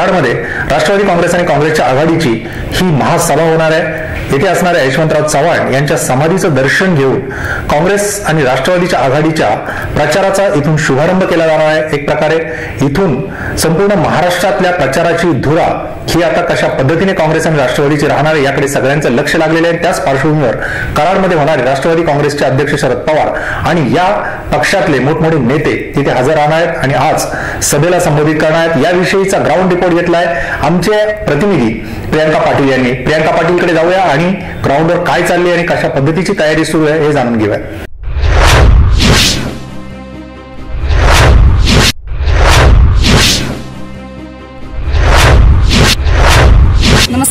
कराडमध्ये राष्ट्रवादी काँग्रेस आणि काँग्रेसच्या आघाडीची ही महासभा होणार आहे. येथे असणाऱ्या यशवंतराव चव्हाण यांच्या समाधीचं दर्शन घेऊन काँग्रेस आणि राष्ट्रवादीच्या आघाडीच्या प्रचाराचा इथून शुभारंभ केला जाणार आहे. एक प्रकारे इथून संपूर्ण महाराष्ट्रातल्या प्रचाराची धुरा ही आता कशा पद्धतीने काँग्रेस आणि राष्ट्रवादीची राहणार आहे याकडे सगळ्यांचं लक्ष लागलेलं आहे. त्याच पार्श्वभूमीवर कराडमध्ये होणारे राष्ट्रवादी काँग्रेसचे अध्यक्ष शरद पवार आणि या पक्षातले मोठमोठे नेते तिथे हजर राहणार आहेत आणि आज सभेला संबोधित करणार आहेत. याविषयीचा ग्राउंड रिपोर्ट घेतलाय. आमचे प्रतिनिधी प्रियांका पाटील यांनी. प्रियांका पाटीलकडे जाऊया आणि ग्राउंडवर काय चालली आणि कशा पद्धतीची तयारी सुरू आहे हे जाणून घेऊया.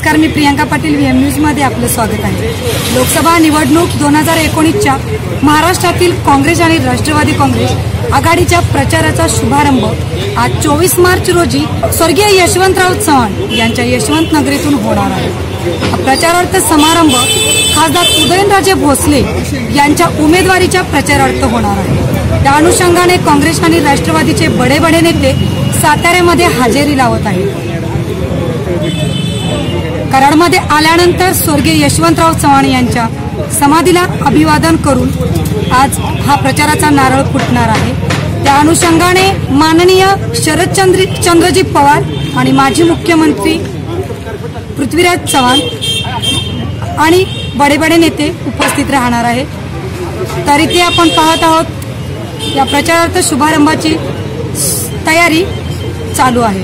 नमस्कार मी प्रियांका पाटील व्ही एम न्यूजमध्ये आपलं स्वागत आहे. लोकसभा निवडणूक दोन हजार एकोणीसच्या महाराष्ट्रातील काँग्रेस आणि राष्ट्रवादी काँग्रेस आघाडीच्या प्रचाराचा शुभारंभ आज चोवीस मार्च रोजी स्वर्गीय यशवंतराव चव्हाण यांच्या यशवंत नगरीतून होणार आहे. प्रचारार्थ समारंभ खासदार उदयनराजे भोसले यांच्या उमेदवारीच्या प्रचारार्थ होणार आहे. त्या अनुषंगाने काँग्रेस आणि राष्ट्रवादीचे बडे बडे नेते साताऱ्यामध्ये हजेरी लावत आहेत. कराडमध्ये आल्यानंतर स्वर्गीय यशवंतराव चव्हाण यांच्या समाधीला अभिवादन करून आज हा प्रचाराचा नारळ फुटणार आहे. त्या अनुषंगाने माननीय शरदचंद्र चंद्रजी पवार आणि माजी मुख्यमंत्री पृथ्वीराज चव्हाण आणि बडे बडे नेते उपस्थित राहणार आहे तर इथे आपण पाहत आहोत या प्रचारार्थ शुभारंभाची तयारी चालू आहे.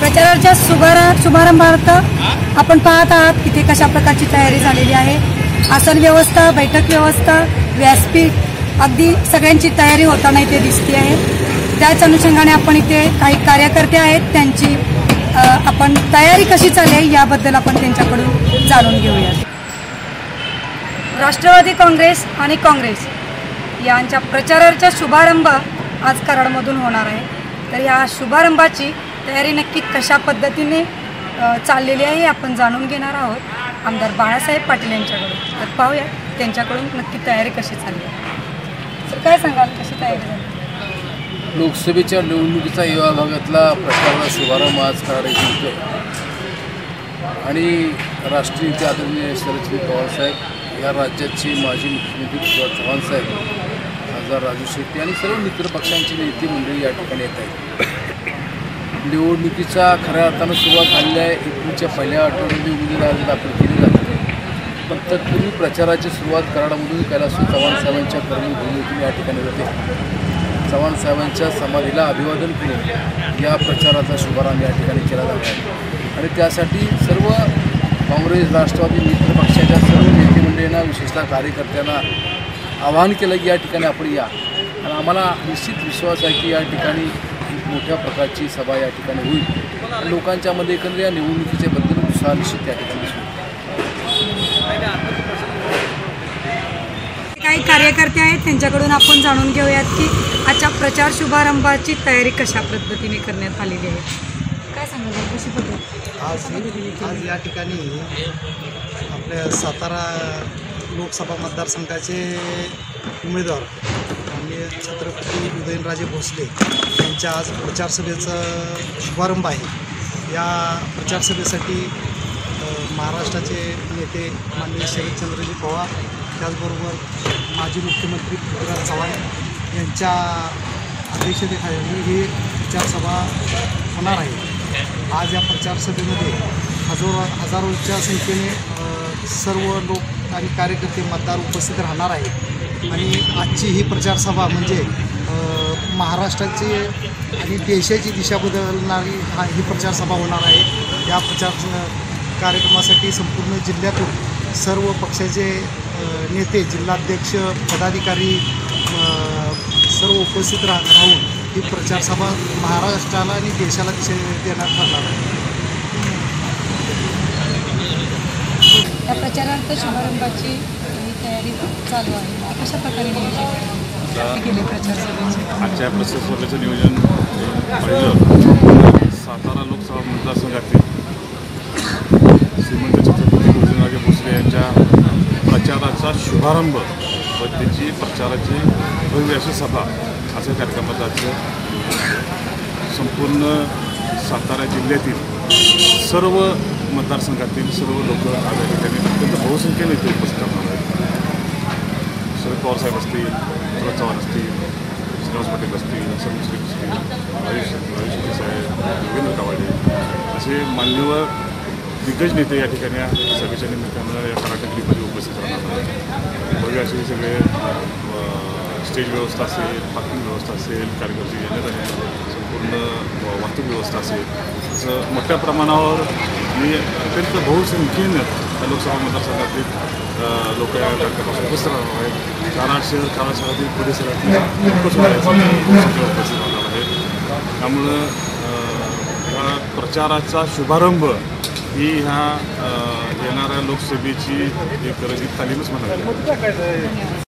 प्रचाराच्या शुभारंभार्थ आपण पाहत आहात इथे कशा प्रकारची तयारी झालेली आहे. आसन व्यवस्था बैठक व्यवस्था व्यासपीठ अगदी सगळ्यांची तयारी होताना इथे दिसते आहे. त्याच अनुषंगाने आपण इथे काही कार्यकर्ते आहेत त्यांची आपण तयारी कशी चालली आहे याबद्दल आपण त्यांच्याकडून जाणून घेऊया राष्ट्रवादी काँग्रेस आणि काँग्रेस यांच्या प्रचाराचा शुभारंभ आज कराडमधून होणार आहे. तर या शुभारंभाची तयारी नक्की कशा पद्धतीने चाललेली आहे हे आपण जाणून घेणार आहोत. आमदार बाळासाहेब पाटील यांच्याकडून. तर पाहूया त्यांच्याकडून नक्की तयारी कशी चालली आहे. तर काय सांगाल? कशी तयारी? लोकसभेच्या निवडणुकीचा या भागातला प्रचाराचा शुभारंभ आज कराड होतो आणि राष्ट्रीय नेते आदरणीय शरदचंद्र पवारसाहेब या राज्याचे माजी मुख्यमंत्री पृथ्वीराज चव्हाण साहेब खासदार राजू शेट्टी आणि सर्व मित्र पक्षांची नेते मंडळी या ठिकाणी येत आहेत. निवडणुकीचा खऱ्या अर्थानं सुरुवात झालेली आहे. एप्रिलच्या पहिल्या आठवड्यामध्ये उमेदवार दाखल केली जाते पण तत्पूर्वी प्रचाराची सुरुवात कराडामधून कैलास चव्हाण साहेबांच्या कर्मभूमीतून या ठिकाणी होते. चव्हाण साहेबांच्या समाधीला अभिवादन करून या प्रचाराचा शुभारंभ या ठिकाणी केला जाणार आहे. आणि त्यासाठी सर्व काँग्रेस राष्ट्रवादी मित्र पक्षाच्या सर्व नेते मंडळींना विशेषतः कार्यकर्त्यांना आवाहन केलं की या ठिकाणी आपण या. आणि आम्हाला निश्चित विश्वास आहे की या ठिकाणी एक मोठ्या प्रकारची सभा या ठिकाणी होईल. आणि लोकांच्यामध्ये एकंदर या निवडणुकीच्या बद्दल उत्साह निश्चित त्या ठिकाणी काही कार्यकर्ते आहेत त्यांच्याकडून आपण जाणून घेऊयात की आजच्या प्रचार शुभारंभाची तयारी कशा पद्धतीने करण्यात आलेली आहे. काय सांगाल कशी पद्धत? आज आज या ठिकाणी आपल्या सातारा लोकसभा मतदारसंघाचे उमेदवार आणि छत्रपती उदयनराजे भोसले यांच्या आज प्रचारसभेचा शुभारंभ आहे. या प्रचारसभेसाठी महाराष्ट्राचे नेते माननीय शरदचंद्रजी पवार त्याचबरोबर माजी मुख्यमंत्री पृथ्वीराज चव्हाण यांच्या अध्यक्षतेखाली ही प्रचारसभा होणार आहे. आज या प्रचारसभेमध्ये हजारो हजारोच्या संख्येने सर्व लोक आणि कार्यकर्ते मतदार उपस्थित राहणार आहेत. आणि आजची ही प्रचारसभा म्हणजे महाराष्ट्राची आणि देशाची दिशा बदलणारी हा ही प्रचारसभा होणार आहे. या प्रचार कार्यक्रमासाठी संपूर्ण जिल्ह्यातून सर्व पक्षाचे नेते जिल्हाध्यक्ष पदाधिकारी सर्व उपस्थित रा राहून ही प्रचारसभा महाराष्ट्राला आणि देशाला दिशा देण्यात ठरणार आहे. या प्रचारार्थ ही तयारी चालू आहे. कशा प्रकारे नियोजन सभेचे? आजच्या पाहिलं सातारा लोकसभा मतदारसंघातील श्रीमंत छत्रपती उदयनराजे भोसले यांच्या कार्यक्रमाचा शुभारंभ व त्याची प्रचाराची भव्य अशी सभा असं कार्यक्रमाचं आजचं संपूर्ण सातारा जिल्ह्यातील सर्व मतदारसंघातील सर्व लोक आज या ठिकाणी अत्यंत बहुसंख्येने इथे उपस्थित राहणार आहेत. शरद पवार साहेब असतील शरद चव्हाण असतील श्रीनिवास पाटील असतील हसन असतील आयुष आयुष साहेब योगेंद्र कावाडे असे मान्यवर दिग्गज नेते या ठिकाणी सभेच्या निमित्तानं या कराटकलीमध्ये उपस्थित राहणार आहेत. भव्य असे सगळे स्टेज व्यवस्था असेल पार्किंग व्यवस्था असेल कार्यकर्ते येण्यासाठी संपूर्ण वाहतूक व्यवस्था असेल. असं मोठ्या प्रमाणावर मी अत्यंत बहुसंख्येनं त्या लोकसभा मतदारसंघातील लोक या कार्यक्रमात उपस्थित राहणार आहेत. कराड शहर कराड शहरातील परिसरातील खूपच उपस्थित राहणार आहेत. त्यामुळं ह्या प्रचाराचा शुभारंभ ही ह्या येणाऱ्या लोकसभेची एक रंगीत तालीमच म्हणावी.